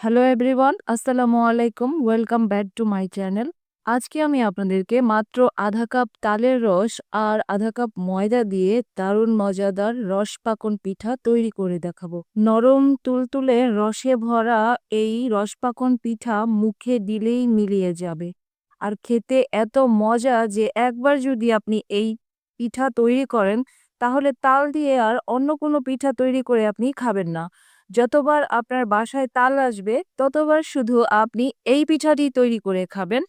Hello everyone আসসালামু আলাইকুম welcome back to my channel আজকে আমি আপনাদেরকে মাত্র আধা কাপ তালের রস আর আধা কাপ ময়দা দিয়ে দারুণ মজাদার রস পাকন পিঠা তৈরি করে দেখাবো। নরম তুলতুলে রসে ভরা এই রস পাকন পিঠা মুখে দিলেই মিলিয়ে যাবে। আর খেতে এত মজা যে একবার যদি আপনি এই পিঠা তৈরি করেন, তাহলে তাল দিয়ে আর অন্য কোনো পিঠা তৈরি করে আপনি খাবেন না। যতবার আপনার বাসায় তাল আসবে, ততবার শুধু আপনি এই পিঠাটি তৈরি করে খাবেন।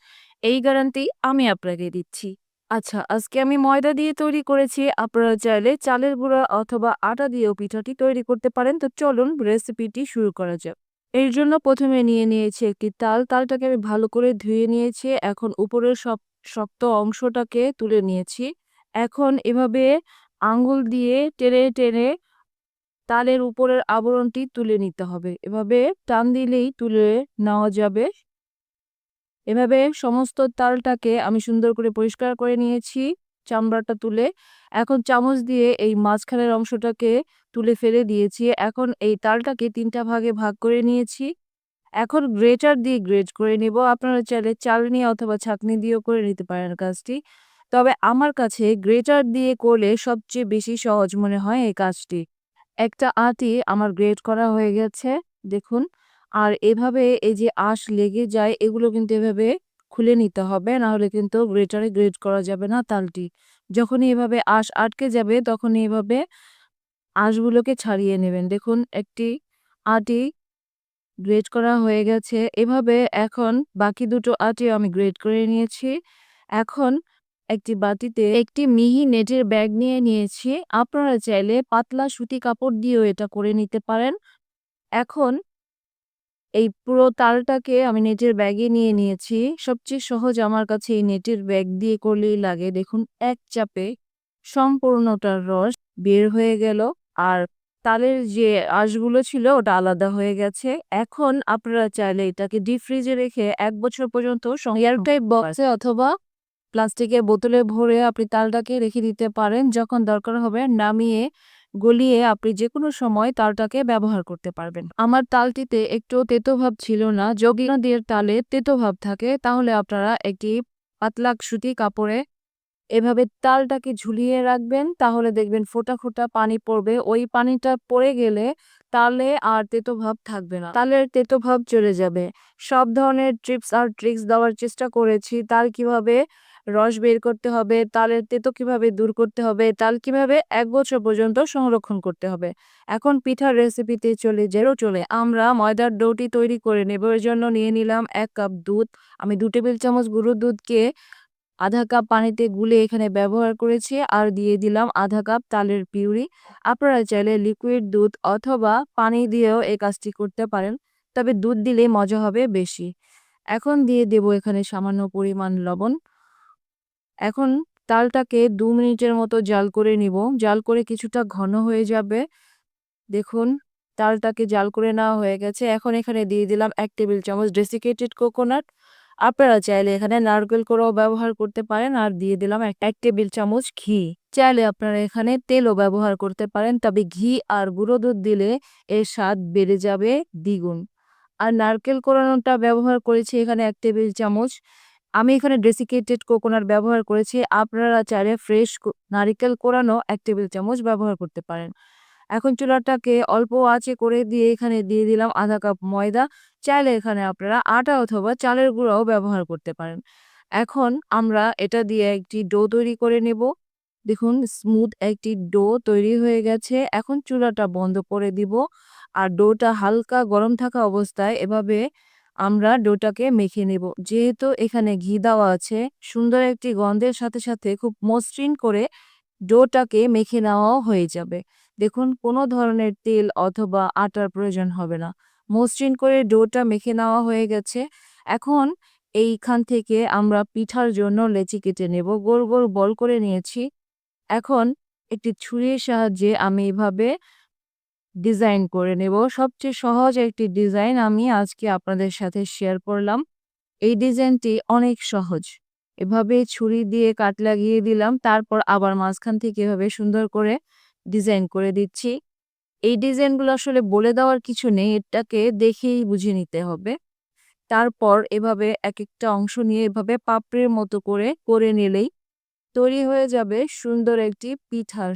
এই গ্যারান্টি আমি আপনাকে দিচ্ছি। আচ্ছা আজকে আমি ময়দা দিয়ে তৈরি করেছি। আপনারা চাইলে চালের গুঁড়া অথবা আটা দিয়েও পিঠাটি তৈরি করতে পারেন। তো চলুন রেসিপিটি শুরু করা যাক। এর জন্য প্রথমে নিয়ে নিয়েছি একটি তাল। তালটাকে আমি ভালো করে ধুয়ে নিয়েছি। এখন উপরের সব, শক্ত অংশটাকে তুলে নিয়েছি। এখন এভাবে আঙ্গুল দিয়ে টেনে টেনে তালের উপরের আবরণটি তুলে নিতে হবে। এভাবে টান দিলেই তুলে নেওয়া যাবে। এভাবে সমস্ত তালটাকে আমি সুন্দর করে পরিষ্কার করে নিয়েছি চামড়াটা তুলে। এখন চামচ দিয়ে এই মাঝখানের অংশটাকে তুলে ফেলে দিয়েছি। এখন এই তালটাকে তিনটা ভাগে ভাগ করে নিয়েছি। এখন গ্রেটার দিয়ে গ্রেট করে নিব। আপনারা চাইলে চালনি অথবা ছাকনি দিয়েও করে নিতে পারেন কাজটি। তবে আমার কাছে গ্রেটার দিয়ে করলে সবচেয়ে বেশি সহজ মনে হয় এই কাজটি। একটা আটি আমার গ্রেড করা হয়ে গেছে, দেখুন। আর এভাবে এই যে আঁশ লেগে যায়, এগুলো কিন্তু এভাবে খুলে নিতে হবে না হলে কিন্তু গ্রেটারে গ্রেড করা যাবে না তালটি। যখনই এভাবে আঁশ আটকে যাবে, তখনই এভাবে আঁশগুলোকে ছাড়িয়ে নেবেন। দেখুন, একটি আটি গ্রেড করা হয়ে গেছে। এভাবে এখন বাকি দুটো আটি আমি গ্রেড করে নিয়েছি। এখন একটি বাটিতে একটি মিহি নেটের ব্যাগ নিয়ে নিয়েছি। আপনারা চাইলে পাতলা সুতি কাপড় দিয়েও এটা করে নিতে পারেন। এখন এই পুরো তালটাকে আমি নেটের ব্যাগে নিয়ে নিয়েছি। সবচেয়ে সহজ আমার কাছে এই নেটের ব্যাগ দিয়ে করলেই লাগে। দেখুন এক চাপে সম্পূর্ণটার রস বের হয়ে গেল আর তালের যে আঁশগুলো ছিল ওটা আলাদা হয়ে গেছে। এখন আপনারা চাইলে এটাকে ডিপ ফ্রিজে রেখে এক বছর পর্যন্ত এয়ারটাইট বক্সে অথবা প্লাস্টিকের বোতলে ভরে আপনি তালটাকে রেখে দিতে পারেন। যখন দরকার হবে নামিয়ে, গলিয়ে আপনি যে কোনো সময় তালটাকে ব্যবহার করতে পারবেন। আমার তালটিতে একটু তেতো ভাব ছিল না। যদি নদীর তালে তেতো ভাব থাকে, তাহলে আপনারা একটি পাতলা সুতি কাপড়ে এভাবে তালটাকে ঝুলিয়ে রাখবেন। তাহলে দেখবেন ফোটা ফোটা পানি পড়বে। ওই পানিটা পড়ে গেলে তালে আর তেতো ভাব থাকবে না। তালের তেতো ভাব চলে যাবে। সব ধরনের ট্রিপস আর ট্রিক্স দেওয়ার চেষ্টা করেছি। তাল কীভাবে রস বের করতে হবে, তালের তেতো কীভাবে দূর করতে হবে, তাল কীভাবে এক বছর পর্যন্ত সংরক্ষণ করতে হবে। এখন পিঠার রেসিপিতে চলে, জেরো চলে। আমরা ময়দার ডোটি তৈরি করে নেব। এর জন্য নিয়ে নিলাম এক কাপ দুধ। আমি দু টেবিল চামচ গুঁড়ো দুধকে আধা কাপ পানিতে গুলে এখানে ব্যবহার করেছি আর দিয়ে দিলাম আধা কাপ তালের পিউরি। আপনারা চাইলে লিকুইড দুধ অথবা পানি দিয়েও এই কাজটি করতে পারেন, তবে দুধ দিলে মজা হবে বেশি। এখন দিয়ে দেব এখানে সামান্য পরিমাণ লবণ। এখন তালটাকে দু মিনিটের মতো জাল করে নিব। জাল করে কিছুটা ঘন হয়ে যাবে। দেখুন, তালটাকে জাল করে নেওয়া হয়ে গেছে। এখন এখানে দিয়ে দিলাম এক টেবিল চামচ ডেসিকেটেড কোকোনাট আপনারা চাইলে এখানে নারকেল কোড়াও ব্যবহার করতে পারেন। আর দিয়ে দিলাম এক টেবিল চামচ ঘি। চাইলে আপনারা এখানে তেলও ব্যবহার করতে পারেন, তবে ঘি আর গুঁড়ো দুধ দিলে এর স্বাদ বেড়ে যাবে দ্বিগুণ। আর নারকেল কোড়ানোটা ব্যবহার করেছি এখানে এক টেবিল চামচ। আমি এখানে ডেসিকেটেড কোকোনাট ব্যবহার করেছি। আপনারা চাইলে ফ্রেশ নারিকেল কোরানো এক টেবিল চামচ ব্যবহার করতে পারেন। এখন চুলাটাকে অল্প আঁচে করে দিয়ে এখানে দিয়ে দিলাম আধা কাপ ময়দা। চাইলে এখানে আপনারা আটা অথবা চালের গুঁড়াও ব্যবহার করতে পারেন। এখন আমরা এটা দিয়ে একটি ডো তৈরি করে নেব। দেখুন স্মুথ একটি ডো তৈরি হয়ে গেছে। এখন চুলাটা বন্ধ করে দিব। আর ডোটা হালকা গরম থাকা অবস্থায় এভাবে আমরা ডোটাকে মেখে নেব। যেহেতু এখানে ঘি দেওয়া আছে, সুন্দর একটি গন্ধের সাথে সাথে খুব মসৃণ করে ডোটাকে মেখে নেওয়াও হয়ে যাবে। দেখুন, কোনো ধরনের তেল অথবা আটার প্রয়োজন হবে না। মসৃণ করে ডোটা মেখে নেওয়া হয়ে গেছে। এখন এইখান থেকে আমরা পিঠার জন্য লেচি কেটে নেব। গোল গোল বল করে নিয়েছি। এখন একটি ছুরির সাহায্যে আমি এভাবে ডিজাইন করে নেব। সবচেয়ে সহজ একটি ডিজাইন আমি আজকে আপনাদের সাথে শেয়ার করলাম। এই ডিজাইনটি অনেক সহজ। এভাবে ছুরি দিয়ে কাট লাগিয়ে দিলাম, তারপর আবার মাঝখান থেকে এভাবে সুন্দর করে ডিজাইন করে দিচ্ছি। এই ডিজাইনগুলো আসলে বলে দেওয়ার কিছু নেই, এটাকে দেখেই বুঝে নিতে হবে। তারপর এভাবে এক একটা অংশ নিয়ে এভাবে পাপড়ির মতো করে করে নিলেই তৈরি হয়ে যাবে সুন্দর একটি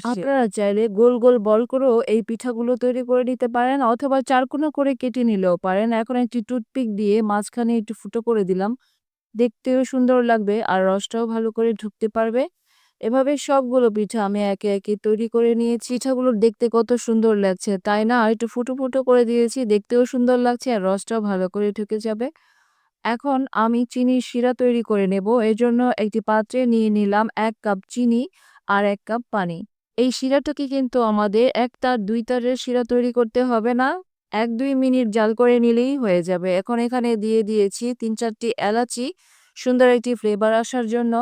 shape। আপনারা চাইলে গোল গোল বল করেও এই পিঠাগুলো তৈরি করে নিতে পারেন অথবা চারকোনা করে কেটে নিলেও পারেন। এখন একটি টুথপিক দিয়ে মাঝখানে একটু ফুটো করে দিলাম। দেখতেও সুন্দর লাগবে আর রসটাও ভালো করে ঢুকতে পারবে। এভাবে সবগুলো পিঠা আমি একে একে তৈরি করে নিয়েছি। পিঠাগুলো দেখতে কত সুন্দর লাগছে, তাই না? একটু ফুটো ফুটো করে দিয়েছি, দেখতেও সুন্দর লাগছে আর রসটাও ভালো করে ঢুকে যাবে। এখন আমি চিনির শিরা তৈরি করে নেব এর জন্য একটি পাত্রে নিয়ে নিলাম এক কাপ চিনি আর এক কাপ পানি। এই শিরাটাকে কিন্তু আমাদের এক তার, দুই তারের শিরা তৈরি করতে হবে না, এক দুই মিনিট জাল করে নিলেই হয়ে যাবে। এখন এখানে দিয়ে দিয়েছি তিন চারটি এলাচি, সুন্দর একটি ফ্লেভার আসার জন্য।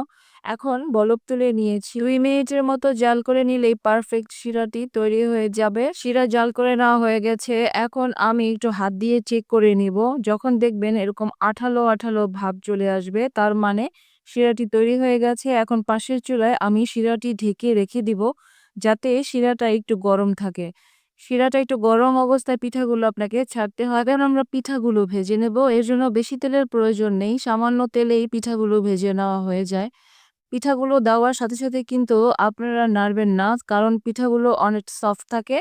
এখন বলক তুলে নিয়েছি। দুই মিনিটের মতো জাল করে নিলেই পারফেক্ট শিরাটি তৈরি হয়ে যাবে। শিরা জাল করে নেওয়া হয়ে গেছে। এখন আমি একটু হাত দিয়ে চেক করে নিব। যখন দেখবেন এরকম আঠালো আঠালো ভাব চলে আসবে, তার মানে শিরাটি তৈরি হয়ে গেছে। এখন পাশের চুলায় আমি শিরাটি ঢেকে রেখে দিব যাতে শিরাটা একটু গরম থাকে। শিরাটা একটু গরম অবস্থায় পিঠাগুলো আপনাকে ছাড়তে হয়। কারণ আমরা পিঠাগুলো ভেজে নেব। এর জন্য বেশি তেলের প্রয়োজন নেই। সামান্য তেলেই পিঠাগুলো ভেজে নেওয়া হয়ে যায়। পিঠাগুলো দেওয়ার সাথে সাথে কিন্তু আপনারা নাড়বেন না। কারণ পিঠাগুলো অনেক সফট থাকে।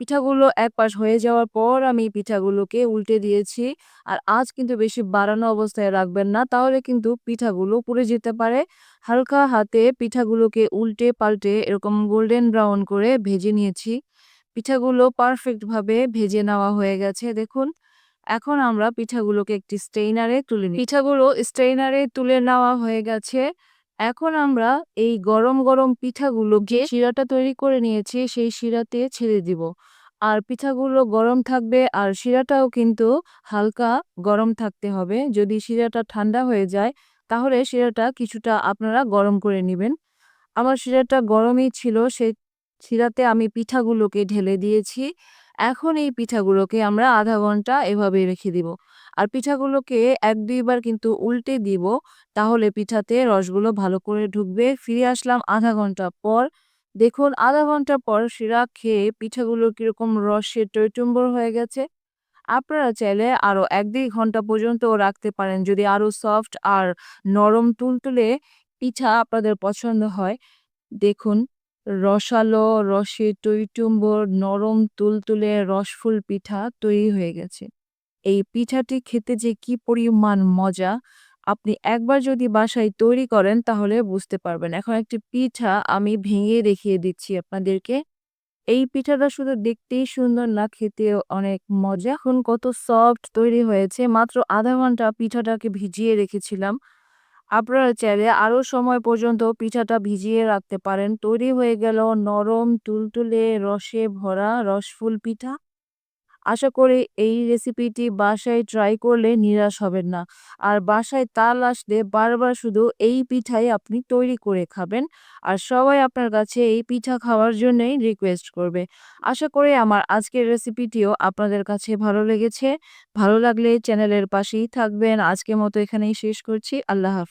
পিঠাগুলো এক পাশ হয়ে যাওয়ার পর আমি পিঠাগুলোকে উল্টে দিয়েছি। আর আজ কিন্তু বেশি বাড়ানো অবস্থায় রাখবেন না। তাহলে কিন্তু পিঠাগুলো পুড়ে যেতে পারে। হালকা হাতে পিঠাগুলোকে উল্টে পাল্টে এরকম গোল্ডেন ব্রাউন করে ভেজে নিয়েছি। পিঠাগুলো পারফেক্টভাবে ভেজে নেওয়া হয়ে গেছে, দেখুন। এখন আমরা পিঠাগুলোকে একটি স্টেইনারে তুলে নিই। পিঠাগুলো স্টেইনারে তুলে নেওয়া হয়ে গেছে। এখন আমরা এই গরম গরম পিঠাগুলো পিঠাগুলোকে শিরাটা তৈরি করে নিয়েছি, সেই শিরাতে ছেড়ে দিব। আর পিঠাগুলো গরম থাকবে, আর শিরাটাও কিন্তু হালকা গরম থাকতে হবে। যদি শিরাটা ঠান্ডা হয়ে যায়, তাহলে শিরাটা কিছুটা আপনারা গরম করে নেবেন। আমার শিরাটা গরমই ছিল সেই শিরাতে আমি পিঠাগুলোকে ঢেলে দিয়েছি। এখন এই পিঠাগুলোকে আমরা আধা ঘণ্টা এভাবে রেখে দিব। আর পিঠাগুলোকে এক দুইবার কিন্তু উল্টে দিব, তাহলে পিঠাতে রসগুলো ভালো করে ঢুকবে। ফিরে আসলাম আধা ঘণ্টা পর। দেখুন, আধা ঘণ্টা পর শিরা খেয়ে পিঠাগুলো কীরকম রসে টইটুম্বর হয়ে গেছে। আপনারা চাইলে আরও এক দুই ঘণ্টা পর্যন্ত রাখতে পারেন, যদি আরও সফট আর নরম তুলতুলে পিঠা আপনাদের পছন্দ হয়। দেখুন রসালো রসে টইটুম্বর নরম তুলতুলে রসফুল পিঠা তৈরি হয়ে গেছে। এই পিঠাটি খেতে যে কি পরিমাণ মজা, আপনি একবার যদি বাসায় তৈরি করেন তাহলে বুঝতে পারবেন। এখন একটি পিঠা আমি ভেঙে দেখিয়ে দিচ্ছি আপনাদেরকে। এই পিঠাটা শুধু দেখতেই সুন্দর না, খেতেও অনেক মজা। এখন কত সফট তৈরি হয়েছে, মাত্র আধা ঘণ্টা পিঠাটাকে ভিজিয়ে রেখেছিলাম। আপনারা চাইলে আরও সময় পর্যন্ত পিঠাটা ভিজিয়ে রাখতে পারেন। তৈরি হয়ে গেল নরম তুলতুলে রসে ভরা রসফুল পিঠা। আশা করি এই রেসিপিটি বাসায় ট্রাই করলে নিরাশ হবেন না। আর বাসায় তাল আসলে বারবার শুধু এই পিঠাই আপনি তৈরি করে খাবেন। আর সবাই আপনার কাছে এই পিঠা খাওয়ার জন্যই রিকোয়েস্ট করবে। আশা করি আমার আজকের রেসিপিটিও আপনাদের কাছে ভালো লেগেছে। ভালো লাগলে চ্যানেলের পাশেই থাকবেন। আজকের মতো এখানেই শেষ করছি। আল্লাহ হাফিজ